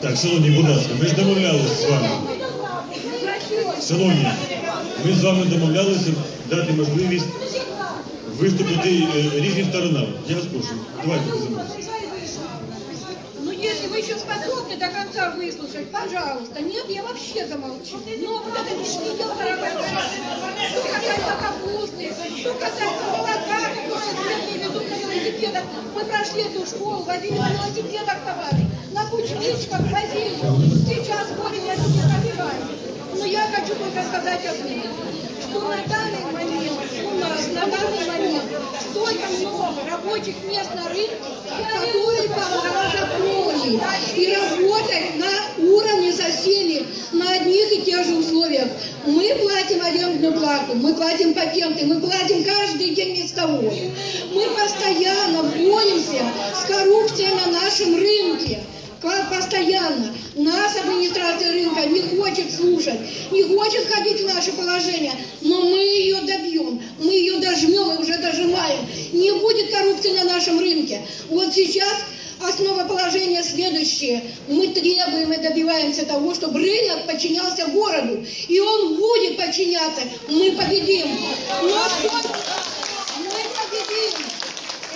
Так, шановні, будь ласка, ми ж домовлялися з вами. Шановні, ми з вами домовлялися дати можливість виступити е, різним сторонам. Я вас прошу, давайте розуміємо. Если вы еще способны до конца выслушать, пожалуйста. Нет, я вообще замолчу. Но вот это беспредел, дорогая. Что касается капусты, что касается молока, которое средние везут на велосипедах. Мы прошли эту школу, возили на велосипедах товары. На кучничках возили. Сейчас ходим, я не пробиваю. Но я хочу только сказать одно. Что на данный момент на данный момент, столько много рабочих мест на рынке, которые закроют и работать на уровне со всеми, на одних и тех же условиях. Мы платим арендную плату, мы платим патенты, мы платим каждый день листовой. Мы постоянно боремся с коррупцией на нашем рынке. Постоянно. Нас администрация рынка не хочет слушать, не хочет ходить в наше положение, но мы ее добьем, мы ее дожмем и уже дожимаем. Не будет коррупции на нашем рынке. Вот сейчас основоположение следующее. Мы требуем и добиваемся того, чтобы рынок подчинялся городу. И он будет подчиняться. Мы победим. Но что... Мы победим.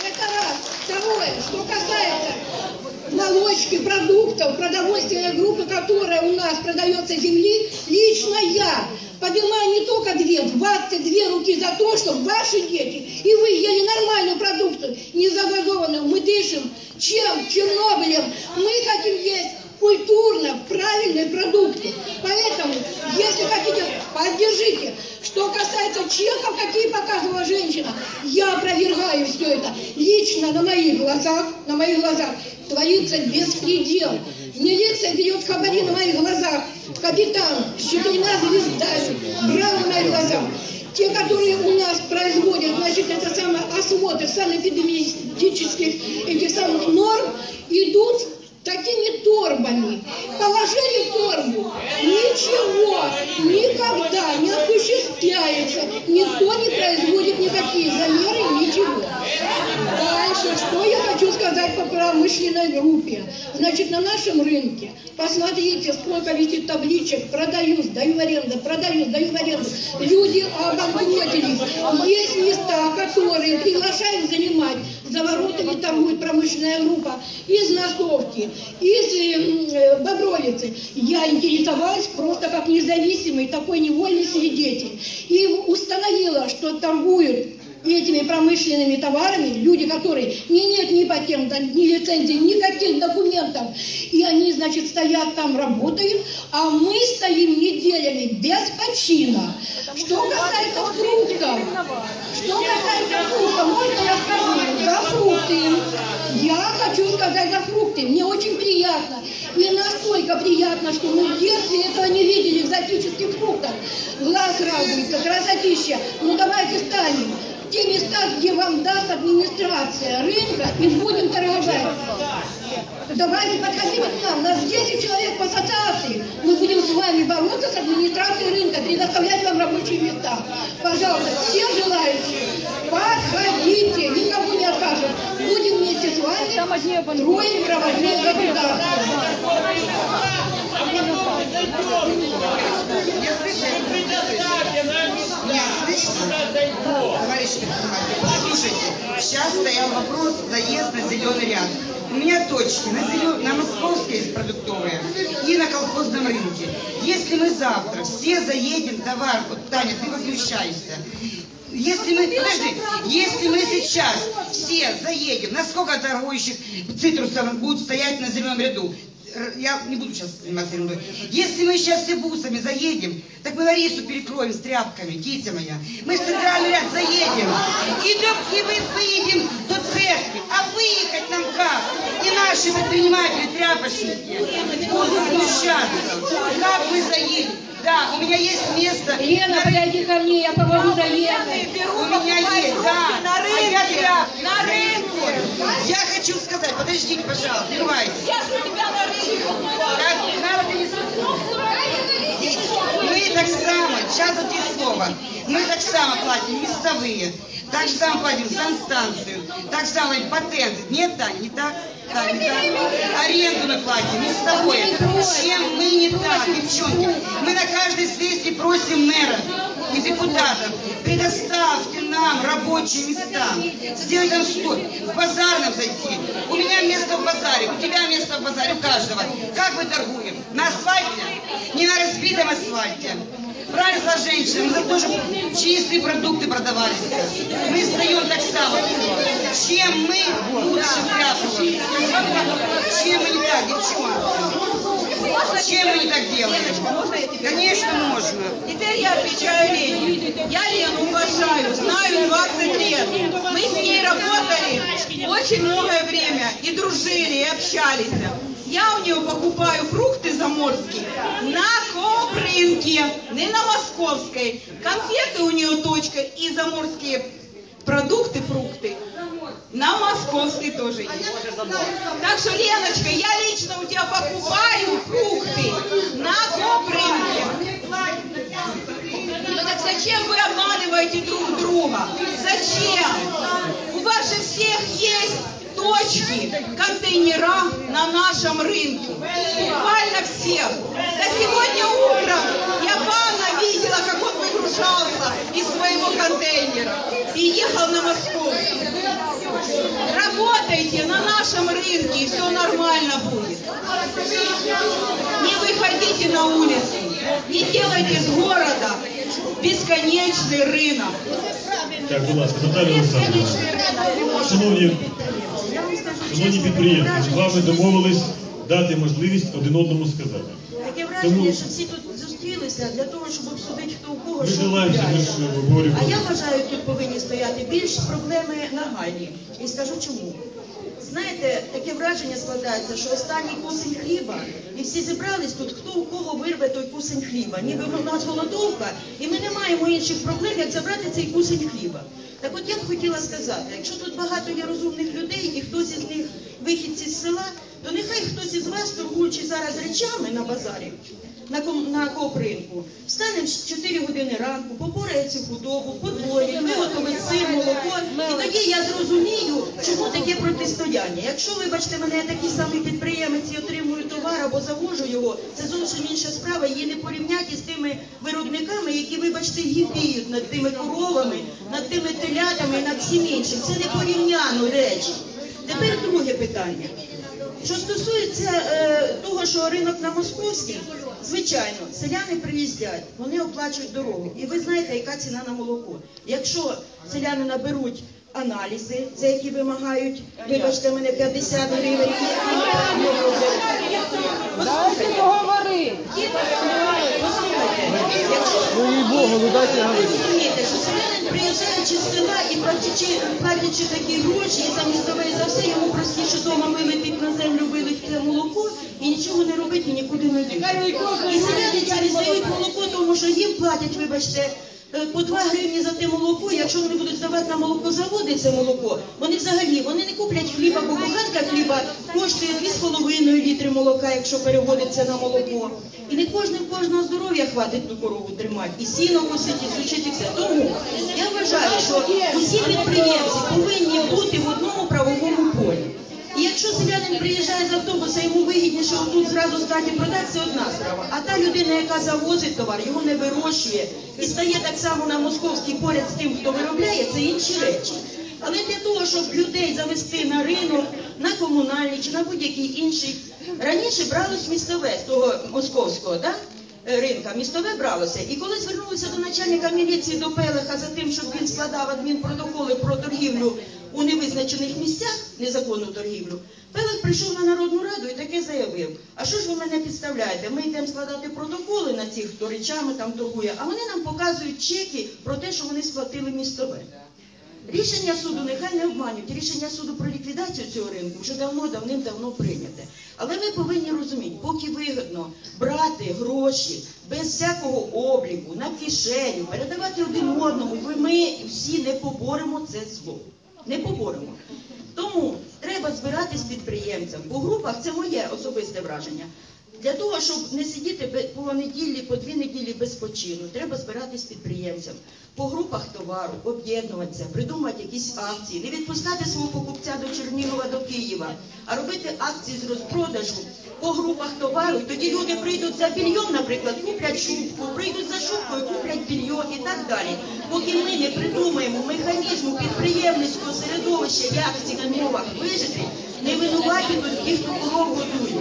Это раз. Второе, что касается молочки, продуктов, продовольственной группы, которая у нас продается земли, лично я поднимаю не только две, 22 руки за то, чтобы ваши дети и вы ели нормальную продукцию, не загазованную. Мы дышим чем? Чернобылем. Мы хотим есть культурно, правильные продукты. Поэтому, если хотите, поддержите. Что касается чеков, какие показывала женщина, я опровергаю все это. Лично на моих глазах, на моих глазах творится беспредел. Милиция берет хабари на моих глазах. Капитан четырьмя звездами брал на моих глазах. Те, которые у нас производят, значит, это самое осмотр санэпидемиологических этих самых норм, идут такими торбами. Положили торбу, ничего никогда не осуществляется. Никто не производит никакие замеры, ничего. Дальше, что я хочу сказать по промышленной группе. Значит, на нашем рынке, посмотрите, сколько висит табличек, продаю, сдаю в аренду, продаю, сдаю в аренду. Люди обанкротились. Есть места, которые приглашают занимать. За воротами торгует промышленная группа из Носовки, из э, Бобровицы. Я интересовалась просто как независимый такой невольный свидетель. И установила, что торгуют этими промышленными товарами люди, которые не нет ни патента, ни лицензии, никаких документов. И они, значит, стоят там, работают, а мы стоим неделями без почина. Что касается фруктов, что касается фруктов, можно я скажу, за фрукты. Я хочу сказать за фрукты. Мне очень приятно. И настолько приятно, что мы в детстве этого не видели экзотических фруктов. Глаз радуется, красотища. Ну давайте станем те места, где вам даст администрация рынка, и будем торговать. Давайте подходите к нам. Нас 10 человек по ассоциации. Мы будем с вами бороться с администрацией рынка, предоставлять вам рабочие места. Пожалуйста, все желающие, подходите, никому не откажем. Будем вместе с вами строить правовое государство. Товарищ предприниматель, слушайте, сейчас стоял вопрос заезд на зеленый ряд. У меня точки на, зелен... на московской есть продуктовые и на колхозном рынке. Если мы завтра все заедем, товар, вот Таня, ты возмущаешься, если мы, подожди, если мы сейчас все заедем, на сколько торгующих цитрусом будут стоять на зеленом ряду? Р- Я не буду сейчас заниматься ерундой. Если мы сейчас все бусами заедем, так мы Ларису перекроем с тряпками, Китя моя. Мы в центральный ряд заедем. И, до- и мы поедем до церкви. А выехать нам как? И наши предприниматели, тряпочники, будут возмущаться. Как мы заедем? Да, у меня есть место. Лена, подойди ко мне, я помогу заехать. У меня есть, да. На А я рынке, тряпки. на рынке. Я хочу сказать, подождите, пожалуйста, не рвайте. Сейчас у тебя на рынке. Надо. Мы так само, сейчас вот есть слово, мы так само платим местовые, так же само платим санстанцию, так же само патенты. Нет, Таня, не так? Не так. Аренду мы платим, местовое. Чем мы не так, девчонки? Мы на каждой сессии просим мэра и депутатов, предоставьте нам рабочие места. Сделайте нам что? В базар нам зайти. У меня место в базаре, у тебя место в базаре, у каждого. Как мы торгуем? На асфальте? Не на разбитом асфальте. Правильно женщина, мы за то, чтобы чистые продукты продавались. Мы встаем так само. Чем мы лучше тряпку? Чем мы не так, девчонки? Чем мы не так делаем? Конечно, можно. Теперь я отвечаю Лене. Я Лену уважаю, знаю 20 лет. Мы с ней работали очень многое время и дружили, и общались. Я у нее покупаю фрукты заморские на Копринке, не на Московской. Конфеты у нее точка и заморские продукты, фрукты. На Московской тоже есть. Так что, Леночка, я лично у тебя покупаю фрукты на Копринке. Ну так зачем вы обманываете друг друга? Зачем? У вас же всех есть точки, контейнера на нашем рынке. Буквально всех. Да сегодня утром я Пана видела, как он выгружался из своего контейнера и ехал на Москву. Работайте на нашем рынке, и все нормально будет. Не выходите на улицу, не делайте из города бесконечный рынок. Так, будь ласка, Наталія Олександрівна. Шановні, Шановні підприємці, з вами домовились дати можливість один одному сказати. Таке враження, що всі тут зустрілися для того, щоб обсудити, хто у кого що купляє. А я вважаю, тут повинні стояти більш проблеми нагальні. І скажу чому. Знаєте, таке враження складається, що останній кусень хліба, і всі зібрались тут, хто у кого вирве той кусень хліба. Ніби в нас голодовка, і ми не маємо інших проблем, як забрати цей кусень хліба. Так от я б хотіла сказати, якщо тут багато є розумних людей, і хтось із них вихідці з села, то нехай хтось із вас, торгуючи зараз речами на базарі, на, ком- на коопринку, встане в 4 години ранку, попорає цю худобу, подвоїть, виготовить сир, молоко, і тоді я зрозумію, чому таке протистояння. Якщо, вибачте мене, я такий самий підприємець і отримую товар або завожу його, це зовсім інша справа, її не порівняти з тими виробниками, які, вибачте, гіпіють над тими коровами, над тими телятами і над всім іншим. Це не порівняно речі. Тепер друге питання. Що стосується е, того, що ринок на московський, звичайно, селяни приїздять, вони оплачують дорогу. І ви знаєте, яка ціна на молоко. Якщо селяни наберуть аналізи, це які вимагають, вибачте мене, 50 гривень. Послухайте. Послухайте. Якщо ви розумієте, що селянин приїжджаючи з села і платячи, платячи такі гроші, і за містове і за все, йому простіше дома вилетить на землю, вилить це молоко і нічого не робить і нікуди не йде. І селяни через дають молоко, тому що їм платять, вибачте, по 2 гривні за те молоко, якщо вони будуть здавати на молокозаводи це молоко, вони взагалі вони не куплять хліба, бо буханка хліба коштує 2,5 літри молока, якщо переводиться на молоко. І не кожним кожного здоров'я хватить ту корову тримати, і сіно косить, і сучить, все. Тому я вважаю, що усі підприємці повинні бути в одному правовому полі. І якщо селянин приїжджає з автобуса, йому вигідніше тут зразу стати продати, це одна справа. А та людина, яка завозить товар, його не вирощує і стає так само на московський поряд з тим, хто виробляє, це інші речі. Але для того, щоб людей завести на ринок, на комунальний чи на будь-який інший, раніше бралось місцеве з того московського, да? е, ринка, містове бралося. І коли звернулися до начальника міліції до Пелеха за тим, щоб він складав адмінпротоколи про торгівлю у невизначених місцях, незаконну торгівлю, Пелех прийшов на Народну Раду і таке заявив. А що ж ви мене підставляєте? Ми йдемо складати протоколи на цих, хто речами там торгує, а вони нам показують чеки про те, що вони сплатили містове. Рішення суду нехай не обманюють. Рішення суду про ліквідацію цього ринку вже давно, давним-давно прийняте. Але ви повинні розуміти, поки вигідно брати гроші без всякого обліку на кишеню, передавати один одному, ми всі не поборемо це зло. Не поборемо. Тому треба збиратись підприємцям. По групах це моє особисте враження. Для того, щоб не сидіти по неділі, по дві неділі без почину, треба збиратись підприємцям по групах товару, об'єднуватися, придумати якісь акції, не відпускати свого покупця до Чернігова, до Києва, а робити акції з розпродажу по групах товару. Тоді люди прийдуть за більйон, наприклад, куплять шубку, прийдуть за шубкою, куплять більйон і так далі. Поки ми не придумаємо механізму підприємницького середовища, як в цих умовах вижити, не винуваті ті, хто годує.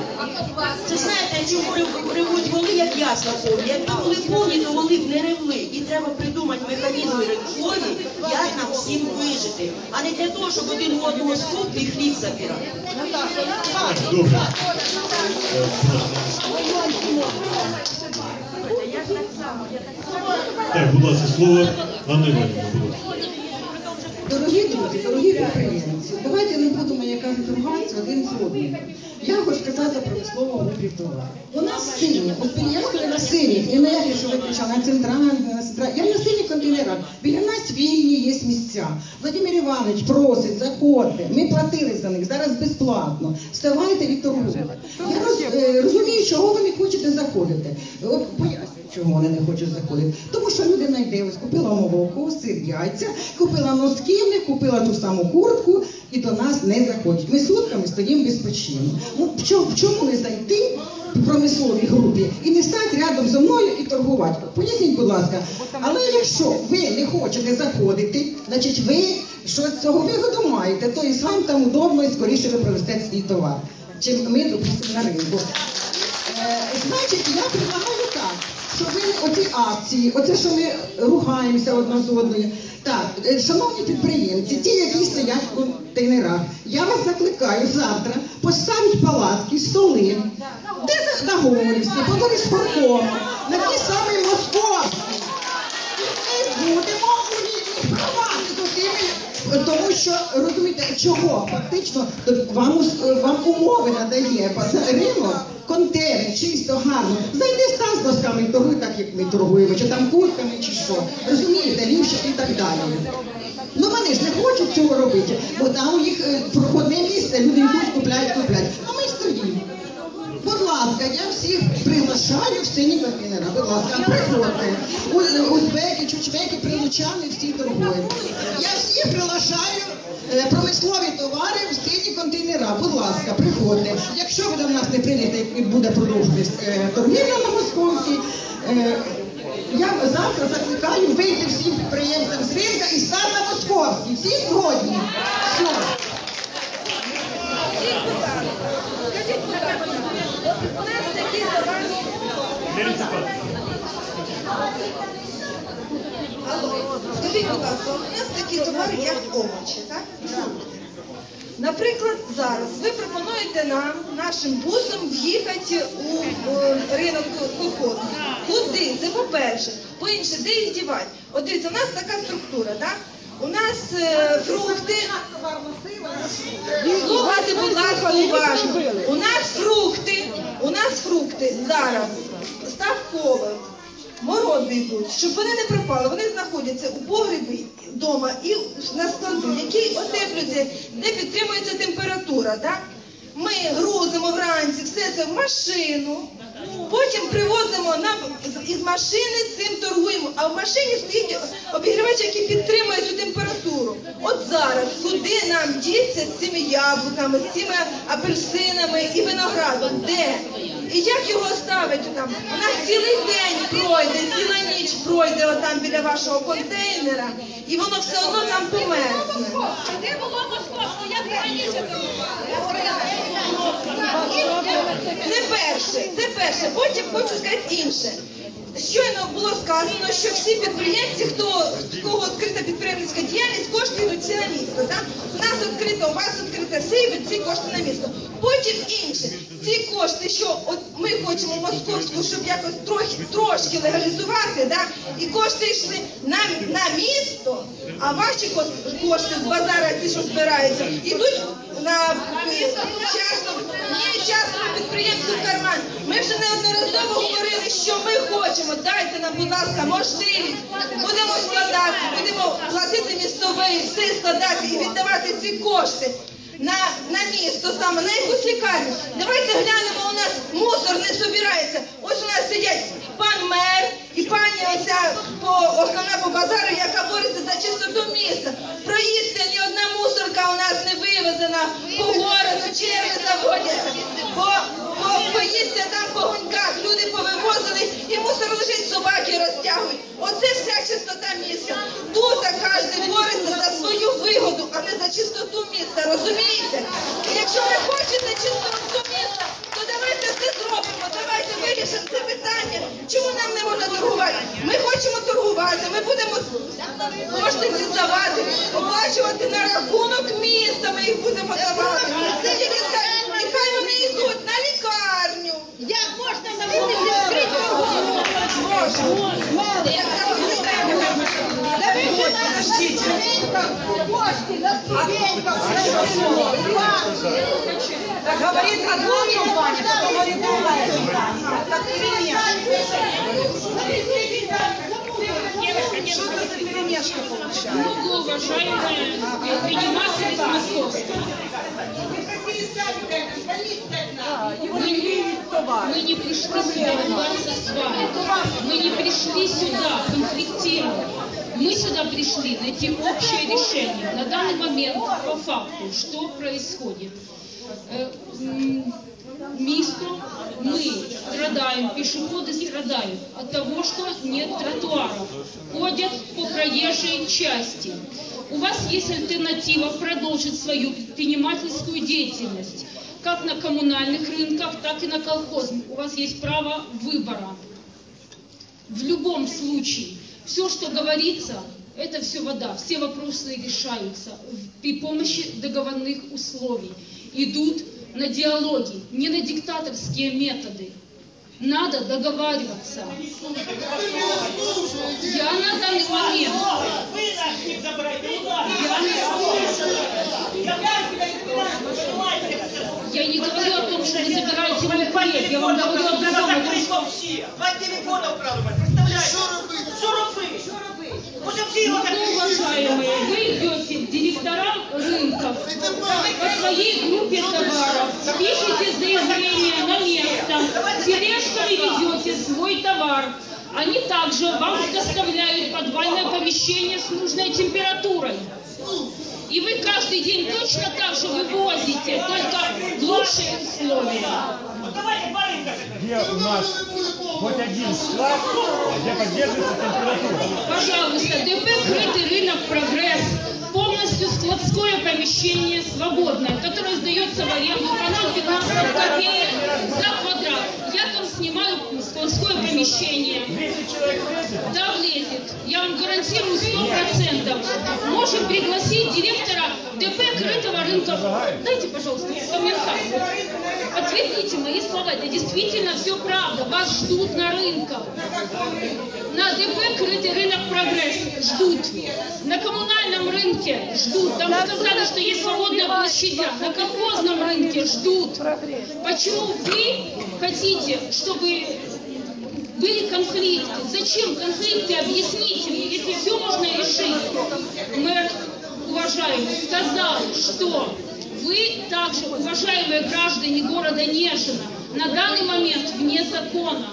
Це знаєте, чому рев- ревуть воли, як ясла повні. Якби були повні, то воли б не ревли. І треба придумати механізми ринкові, як нам всім вижити, а не для того, щоб один одного з кубки хліб забирати. Добре. Так, будь ласка, слово Анна Іванівна. Дорогі друзі, дорогі підприємці, давайте не будемо, як кажуть, ругатися один з одним. Я хочу сказати про слово «Укртовар». У нас сині, от я стою на синіх, і на яких, що ви на центральних, на центральних. Я на синіх контейнерах. Біля нас вільні є місця. Владимир Іванович просить, заходьте. Ми платили за них, зараз безплатно. Вставайте і торгуйте. Я роз, е, розумію, чого ви не хочете заходити. От пояснюю, чого вони не хочуть заходити. Тому що людина йде, купила молоко, сир, яйця, купила носки, купила ту саму куртку і до нас не заходять. Ми сутками стоїмо без. Ну, в чому, не зайти в промисловій групі і не стати рядом зі мною і торгувати? Поясніть, будь ласка. Але якщо ви не хочете заходити, значить ви що з цього вигоду маєте, то і вам там удобно і скоріше ви провести свій товар, чим ми, допустимо, на ринку. Е, Значить, я предлагаю так, що ви оці акції, оце, що ми ругаємося одна з одною. Так, е, шановні підприємці, ті, які стоять в контейнерах, я вас закликаю завтра поставити палатки, столи, де на Гоголівській, по спорткому, на ті самі московські. І ми будемо у рівних правах з тому що розумієте, чого фактично вам вам умови надає ринок, контейнер, чисто гарно. Зайди став з носками і торгуй так, як ми торгуємо, чи там куртками, чи що. Розумієте, лівше і так далі. Ну вони ж не хочуть цього робити, бо там у їх е, проходне місце, люди йдуть, купляють, купляють. А ми стоїмо. Будь ласка, я всіх приглашаю в сині контейнера. Будь ласка, приходьте. Узбеки, чучбеки, прилучани, всі торгують. Я всіх приглашаю е, промислові товари в сині контейнера. Будь ласка, приходьте. Якщо ви до нас не прийдете і буде продовжуватись е, торгівля на московській, е, я завтра закликаю вийти всім підприємцям з ринка і стати на московській. Всі згодні. Все. Скажіть, скажіть, будь ласка, у нас такі товари, як овочі, так? Наприклад, зараз ви пропонуєте нам, нашим бусом, в'їхати у е, ринок колхозу. Куди? Це по-перше. По-інше, де їх дівати? От дивіться, у нас така структура, так? У нас е, фрукти. Слухайте, будь ласка, уважно. У нас фрукти, у нас фрукти зараз ставково, морози йдуть, щоб вони не пропали. Вони знаходяться у погребі вдома і на складу, який отеплюється, де підтримується температура. Так? Ми грузимо вранці все це в машину, потім привозимо на, із машини, цим торгуємо. А в машині стоїть обігрівач, який підтримує цю температуру. От зараз куди нам діться з цими яблуками, з цими апельсинами і виноградом? Де? І як його ставити там? У нас цілий день пройде, ціла ніч пройде отам біля вашого контейнера, і воно все одно там померзне. Де було московське? Я раніше Це перше, це перше. Потім хочу сказати інше. Щойно було сказано, що всі підприємці, хто в кого відкрита підприємницька діяльність, кошти йдуть всі на місто. Так? У нас відкрито, у вас відкрите, всі йдуть ці кошти на місто. Потім інше. Ці кошти, що от ми хочемо московську, щоб якось трохи трошки легалізувати, да? і кошти йшли на, на місто, а ваші кошти з базара, ті, що збираються, йдуть на частну, ні, частному підприємцю в карман. Ми вже неодноразово говорили, що ми хочемо. Дайте нам, будь ласка, можливість. Будемо складати, будемо платити місцевий, все складати і віддавати ці кошти. На, на місто саме, на якусь лікарню. Давайте глянемо, у нас мусор не собирається. Ось у нас сидять пан мер і пані оця по основна по базару, яка бореться за чистоту міста. Проїсти ні одна мусорка у нас не вивезена по городу, черги заводяться. По, по, поїсться там по гуньках, люди повивозили, і мусор лежить, собаки розтягують. Оце вся чистота міста. Тут кожен бореться за свою вигоду, а не за чистоту міста, розумієте? Оплачувати на рахунок міста, ми їх будемо давати. Нехай вони йдуть на лікарню. Як можна на вулиці відкрити ступеньках. Так говорит одна компания, говорит другая. Так Что это за перемешка получается? Многоуважаемые предприниматели из Московска. Мы не, пришли сюда с вами. Мы не пришли сюда конфликтировать. Мы сюда пришли найти общее решение. На данный момент, по факту, что происходит? Э, м, Мисто мы страдаем, пешеходы страдают от того, что нет тротуаров. Ходят по проезжей части. У вас есть альтернатива продолжить свою предпринимательскую деятельность. Как на коммунальных рынках, так и на колхозных. У вас есть право выбора. В любом случае, все, что говорится, это все вода. Все вопросы решаются при помощи договорных условий. Идут на диалоги, не на диктаторские методы. Надо договариваться. Я на данный момент я не- говорю о том, что вы забираете мой хлеб. Я вам говорю о другом. о том, что- всі. Два телефона уважаемые, вы идете к директорам рынков по своей группе товаров, пишете заявление на место, тележками везете свой товар. Они также вам доставляют подвальное помещение с нужной температурой. И вы каждый день точно так же вывозите, только в лучшие условия. Где у нас хоть один склад, где поддерживается температура. Пожалуйста, ДП «Крытый рынок Прогресс». Помещение свободное, которое сдается в аренду по нам 15 копеек за квадрат. Я там снимаю складское помещение. 200 человек влезет, Да, влезет. Я вам гарантирую 100%. Можем пригласить директора ДП крытого рынка. Дайте, пожалуйста, комментарий. Подтвердите мои слова. Это действительно все правда. Вас ждут на рынках. На ДП крытый рынок прогресс ждут. На коммунальном рынке ждут. Там сказали, что есть свободная площадя. На колхозном рынке ждут. Почему вы хотите, чтобы были конфликты. Зачем конфликты? Объясните мне, если все можно решить. Мэр, уважаемый, сказал, что вы также, уважаемые граждане города Нежина, на данный момент вне закона.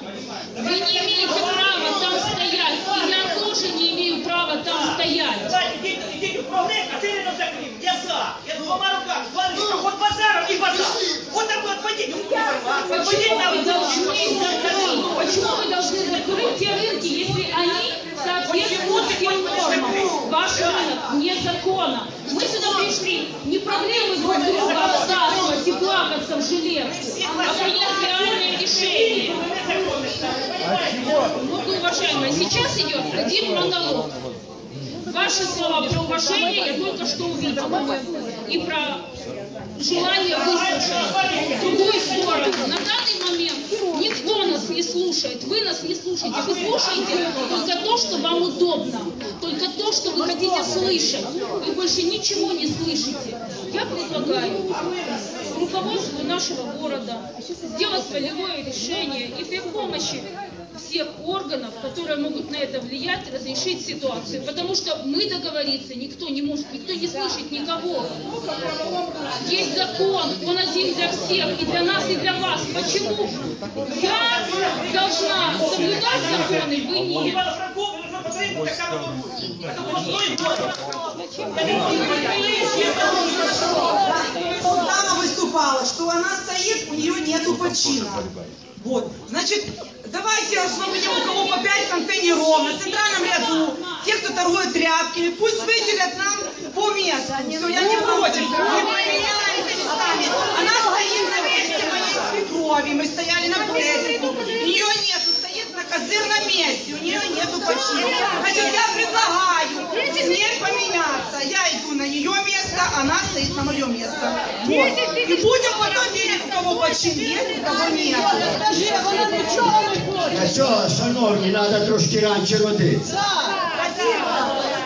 Вы не имеете права там стоять, и я тоже не имею права там стоять. Давайте ідіть, ідіть у прогрес, а ти ринок закрив. Я за. Я з двома руками. Два ринка. От базаром і базар. От так от пойдіть. Пойдіть Почему на вы должны закрыть? Почему вы должны закрыть те рынки, если они соответствуют всем нормам? Ваш рынок закона. Мы сюда пришли не проблемы друг друга обсасывать и плакаться в жилетку, а принять реальное решение. Многоуважаемые, сейчас идет один монолог. Ваши слова про уважение я только что увидела. И про желание выслушать другую сторону. На данный момент никто нас не слушает. Вы нас не слушаете. Вы слушаете только то, что вам удобно. Только то, что вы хотите слышать. Вы больше ничего не слышите. Я предлагаю руководству нашего города сделать полевое решение и при помощи всех органов, которые могут на это влиять, разрешить ситуацию. Потому что мы договориться никто не может, никто не слышит никого. Есть закон, он один для всех, и для нас, и для вас. Почему я должна соблюдать законы, вы нет? Дама выступала, что она стоит, у нее нету почина. Вот. Значит, давайте освободим у кого по 5 контейнеров на центральном ряду. Те, кто торгует тряпками, пусть выделят нам по месту. Все, я не против. Она стоит на месте моей свекрови. Мы стояли на прессе. Ее нету, стоит на козырном месте. У нее нету почины. Значит, я предлагаю она стоит на мое место. Вот. И будем потом видеть, у кого почин есть, у кого нет. Для цього, шановні, треба трошки раніше родитися.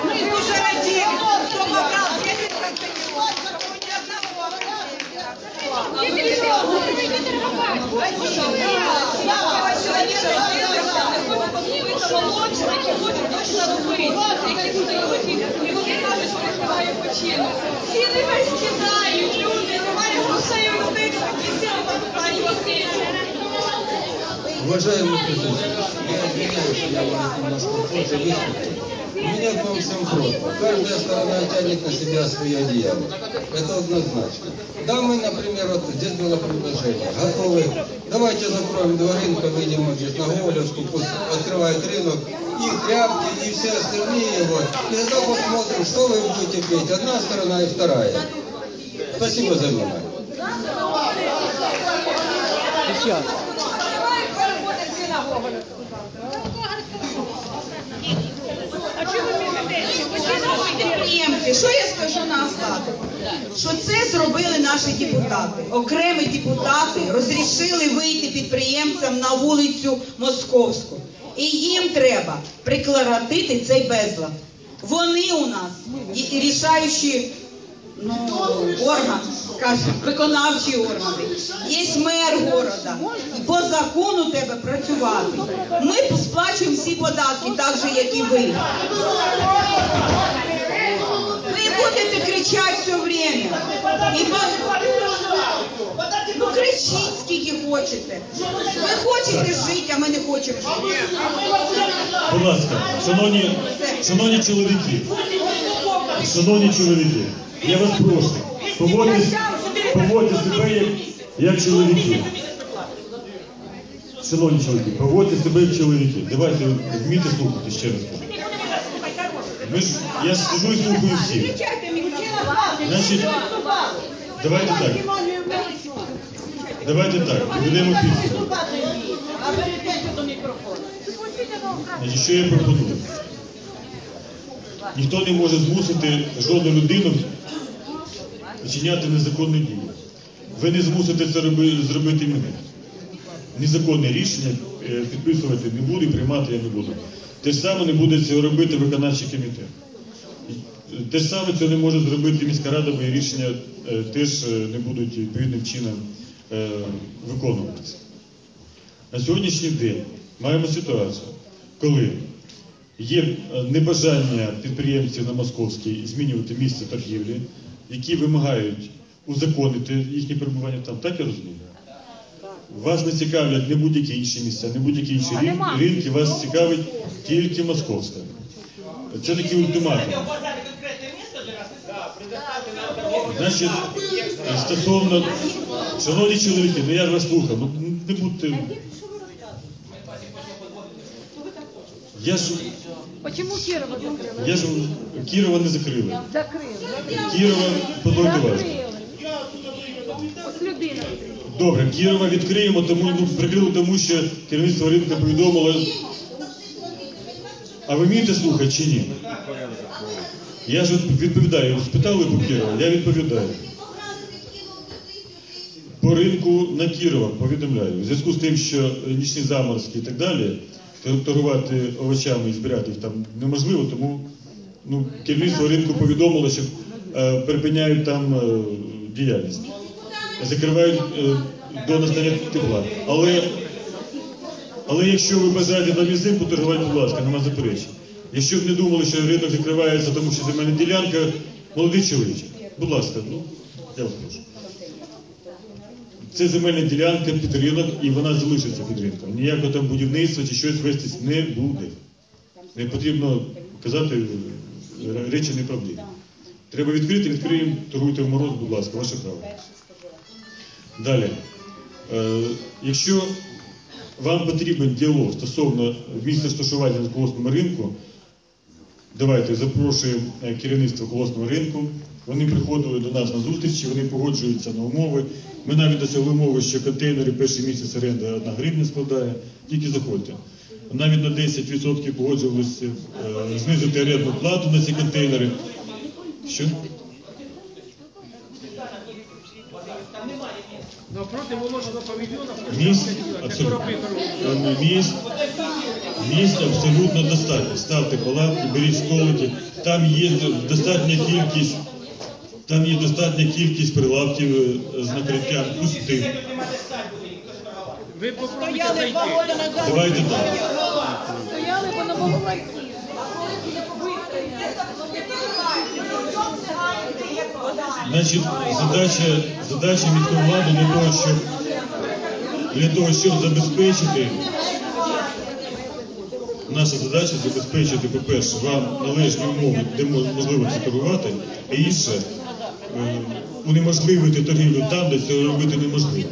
Мы уже родили, кто побрал 10 контейнеров, ни одного. Ціни весь кидають, люди, немає грошей у людей, такі ціни Уважаемый президент, я извиняюсь, что я вам немножко позже выступлю. У меня к вам всем просьба. Каждая сторона тянет на себя свое одеяло. Это однозначно. Да, мы, например, вот здесь было предложение. Готовы. Давайте закроем два рынка, выйдем вот здесь на Гоголевскую, пусть открывает рынок. И тряпки, и все остальные. Вот. И тогда посмотрим, что вы будете петь. Одна сторона и вторая. Спасибо за внимание. Сейчас. Підприємці, що я скажу на остаток? Що це зробили наші депутати. Окремі депутати розрішили вийти підприємцям на вулицю Московську. І їм треба прикладати цей безлад. Вони у нас і, рішаючі ну, орган, скажімо, виконавчі органи. Є мер города. І по закону треба працювати. Ми сплачуємо всі податки, так же, як і ви. Вы будете кричать все время. І по- Ну кричіть скільки хочете. Ви хочете жити, а ми не хочемо жити. Будь ласка, шановні, шановні чоловіки, шановні чоловіки, я вас прошу, поводьте, поводьте себе як, як чоловіки. Шановні чоловіки, поводьте себе як чоловіки. Давайте вмійте слухати ще раз. Ми ж, я сижу і слухаю всіх. Значить, давайте так. Давайте так, підведемо підсумок. Значить, що я пропоную? Ніхто не може змусити жодну людину вчиняти незаконні дії. Ви не змусите це роби- зробити мене. Незаконне рішення підписувати не буду і приймати я не буду. Те ж саме не буде цього робити виконавчий комітет. Те ж саме це не може зробити міська рада, бо і рішення е, теж е, не будуть відповідним чином е, виконуватися. На сьогоднішній день маємо ситуацію, коли є е, небажання підприємців на Московській змінювати місце торгівлі, які вимагають узаконити їхнє перебування там, так я розумію? Вас не цікавлять не будь-які інші місця, не будь-які інші рин- ринки, вас цікавить тільки Московська. Це такий ультиматум. Значить, стосовно, шановні чоловіки, ну я ж вас слухав, ну не будьте. Я ж, Почему Кирова закрыла? я ж Кірова не закрили. Вас. От людина. Добре, Кірова відкриємо, тому ну прикрили тому, що керівництво ринку повідомило. А ви вмієте слухати чи ні? Я ж відповідаю. Спитали по Кірова, я відповідаю. По ринку на Кірова повідомляю. У зв'язку з тим, що нічні заморозки і так далі, тор- торгувати овочами і збирати їх там неможливо, тому ну, керівництво ринку повідомило, що е, припиняють там е, діяльність. Закривають е, до настання тепла. Але, Але якщо ви бажаєте на місцин поторгувати, будь ласка, нема заперечень. Якщо б не думали, що ринок закривається, тому що земельна ділянка, молодий чоловік, будь ласка, ну, я вас прошу. Це земельна ділянка під ринок, і вона залишиться під ринком. Ніякого там будівництва чи щось вестись не буде. Не потрібно казати е, речі неправдиві. Треба відкрити, відкриємо, торгуйте в мороз, будь ласка, ваше право. Далі. Е, якщо вам потрібен діалог стосовно місця розташування на колосному ринку, давайте запрошуємо е, керівництво колосного ринку. Вони приходили до нас на зустрічі, вони погоджуються на умови. Ми навіть досягли умови, що контейнери перший місяць оренди 1 гривня складає. Тільки заходьте. Навіть на 10% погоджувалися е, знизити орендну плату на ці контейнери. Що? Павільйонів. Місць абсолютно. Місць, місць абсолютно достатньо. Ставте палатки, беріть столики. Там є достатня кількість, там є достатня кількість прилавків е, з накриттям пустих. Ви попробуйте зайти. Давайте так. Стояли, бо не Значить, задача, задача міської влади для того, щоб для того, щоб забезпечити наша задача забезпечити, по-перше, вам належні умови, де можливо це торгувати, а інше е, унеможливити торгівлю там, де це робити неможливо.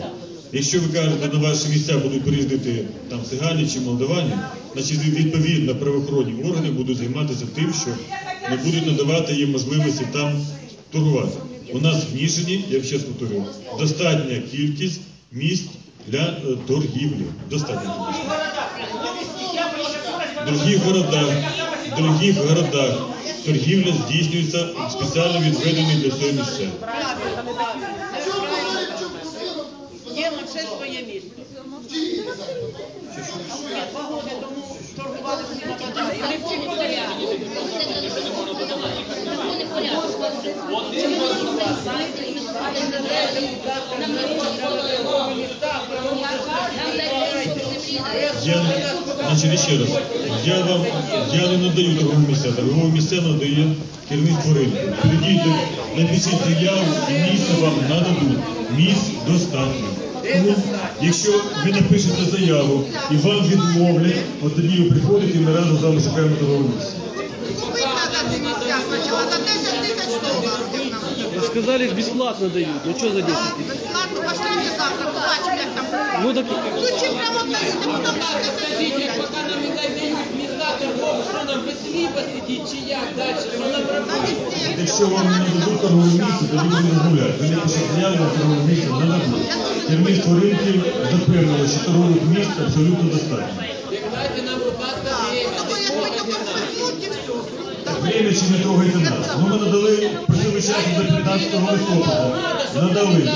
Якщо ви кажете, на ваші місця будуть приїздити там цигані чи молдавані, значить відповідно правоохоронні органи будуть займатися тим, що не будуть надавати їм можливості там торгувати. У нас в Ніжині, я ще раз повторюю, достатня кількість місць для е, торгівлі. Достатня кількість. В других городах, в других городах торгівля здійснюється спеціально відведені для цього місця. Є все своє місце. Я, значить, ще раз, я вам я не надаю торгові місця, торгові місця надає керівництво ринку. Підійдіть, напишіть заяву місце вам нададуть. Місць достатньо. Тому, якщо ви напишете заяву і вам відмовлять, от тоді ви приходите і ми разом з вами шукаємо торгове місце. Сначала за 10 тисяч доларів нам. Сказали, бесплатно дают. Ну что за 10 тысяч? Бесплатно пошлите завтра, побачимо, як там. Ну так Лучше прямо дають, а потім Скажіть, поки нам не дають міста торгові, що нам без хліба сидіть чи як далі? Що нам робити? Якщо вам не дадуть торгове місце, тоді будемо розмовляти. Ви напишіть заяву на торгове місце, не дадуть. Керівництво ринків запевнило, що торгових місць абсолютно достатньо. Дайте нам, будь ласка, Время чи не трогайте нас. Ну ми надали, просили часу до 15 листопада. Надали.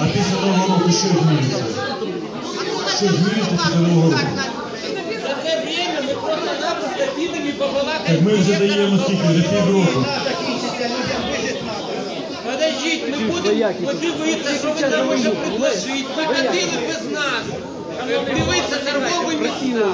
А після Нового року що зміниться? Що зміниться після Нового року? Так ми вже даємо скільки, за півроку. Подождіть, ми будемо подивитися, що ви нам може предложити. Ви ходили без нас. Дивитися торгові місця.